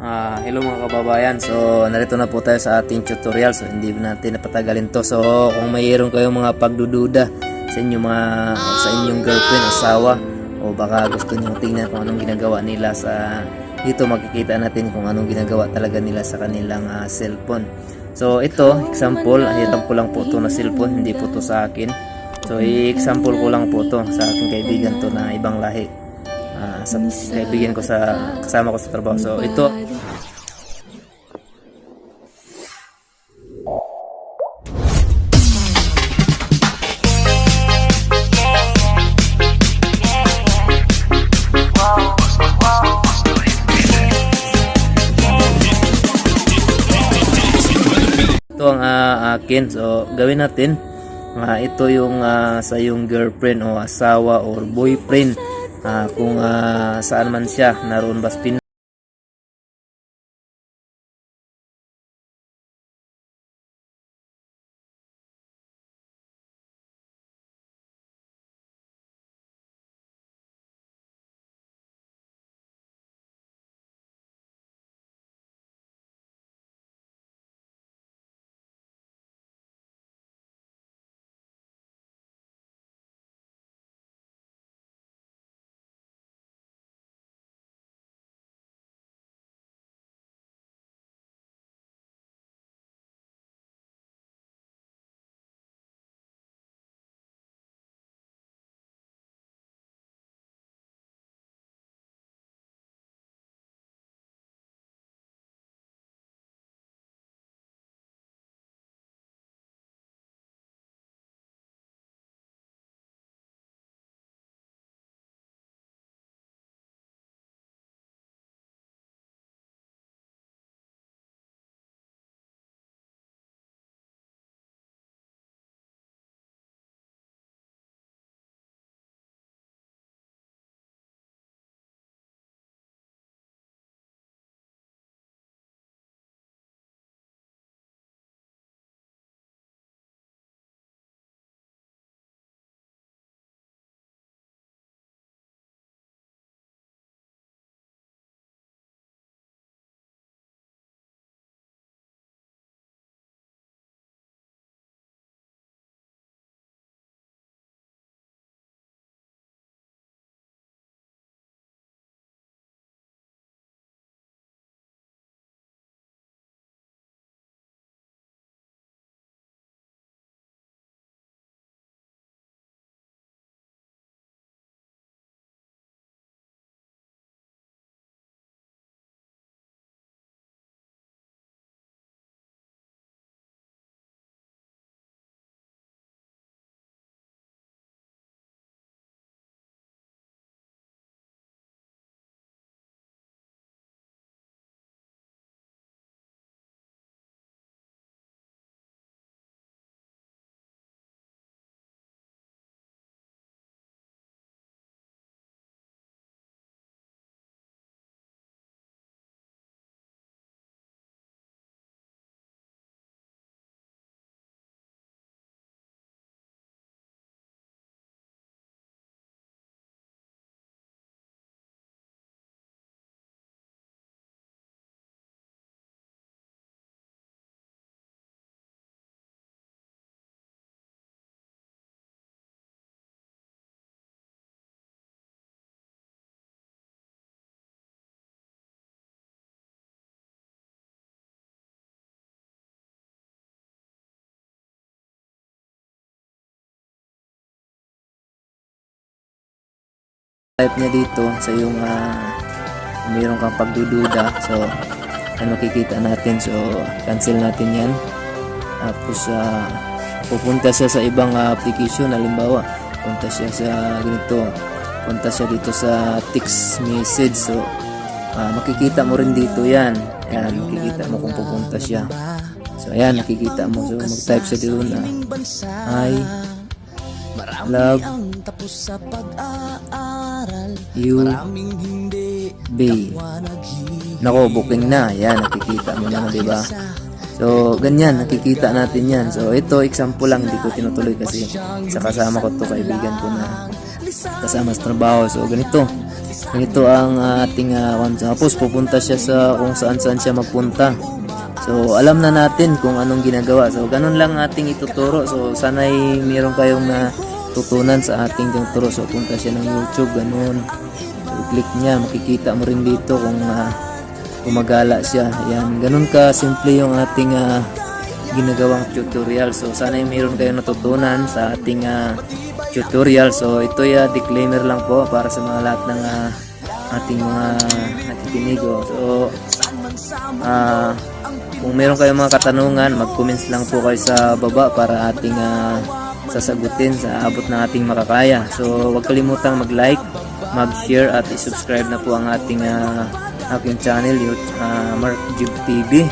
Ah, hello mga kababayan. So, narito na po tayo sa ating tutorial. So, hindi natin napatagalin to. So, kung mayroon kayong mga pagdududa sa inyong mga sa inyong girlfriend, asawa o baka gusto niyo tingnan kung anong ginagawa nila sa dito makikita natin kung anong ginagawa talaga nila sa kanilang ah, cellphone. So, ito, example, hiram ko lang po to na cellphone, hindi po to sa akin. So, i-example ko lang po to sa aking kaibigan to na ibang lahi. Ah, sa kaibigan ko sa kasama ko sa trabaho. So, ito, ito ang ah, akin. So, gawin natin. Ah, ito yung ah, sa yung girlfriend o asawa or boyfriend. Ah, kung ah, saan man siya, naroon ba sa type niya dito sa yung ah, kung mayroon kang pagdududa. So ano makikita natin. So cancel natin yan. Tapos ah, pupunta siya sa ibang ah, application. Halimbawa punta siya sa ganito. Punta siya dito sa text message. So ah, makikita mo rin dito yan. Yan makikita mo kung pupunta siya. So ayan nakikita mo. So mag type siya dito na hi love. tapos sa pag-aaral you naghihirap Nako, booking na. Yan, nakikita mo na, di ba? So, ganyan, nakikita natin yan. So, ito, example lang, hindi ko tinutuloy kasi sa kasama ko to kaibigan ko na kasama sa trabaho. So, ganito. Ito ang ating uh, tapos pupunta siya sa kung saan saan siya magpunta. So alam na natin kung anong ginagawa. So ganun lang ating ituturo. So sana'y meron kayong na tutunan sa ating turo. So punta siya ng YouTube, ganun. So click niya, makikita mo rin dito kung ah, gumagala siya. Yan, ganun ka simple yung ating ah, ginagawang tutorial. So sana'y meron kayong natutunan sa ating ah, tutorial. So ito ya disclaimer lang po para sa mga lahat ng ah, ating mga nakikinig. oh. So ah kung meron kayong mga katanungan, mag-comments lang po kayo sa baba para ating ah, sasagutin sa abot ng ating makakaya. So huwag kalimutang mag-like, mag-share at i-subscribe na po ang ating ah, aking channel, ah, Mark Jib TV.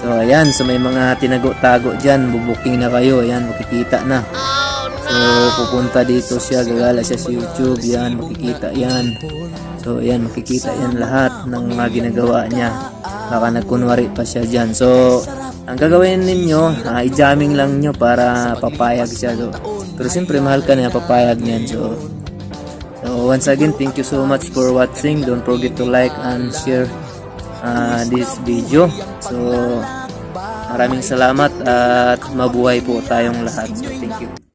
So ayan, so may mga tinago-tago dyan, bubuking na kayo, ayan, makikita na. So pupunta dito siya, gagala siya sa YouTube, yan, makikita yan. So ayan, makikita yan lahat ng mga ginagawa niya. Baka nagkunwari pa siya dyan. So, ang gagawin ninyo, ah, i-jamming lang nyo para papayag siya. So, pero siyempre, mahal ka na papayag niyan. So, so, once again, thank you so much for watching. Don't forget to like and share ah, this video. So, maraming salamat at mabuhay po tayong lahat. So, thank you.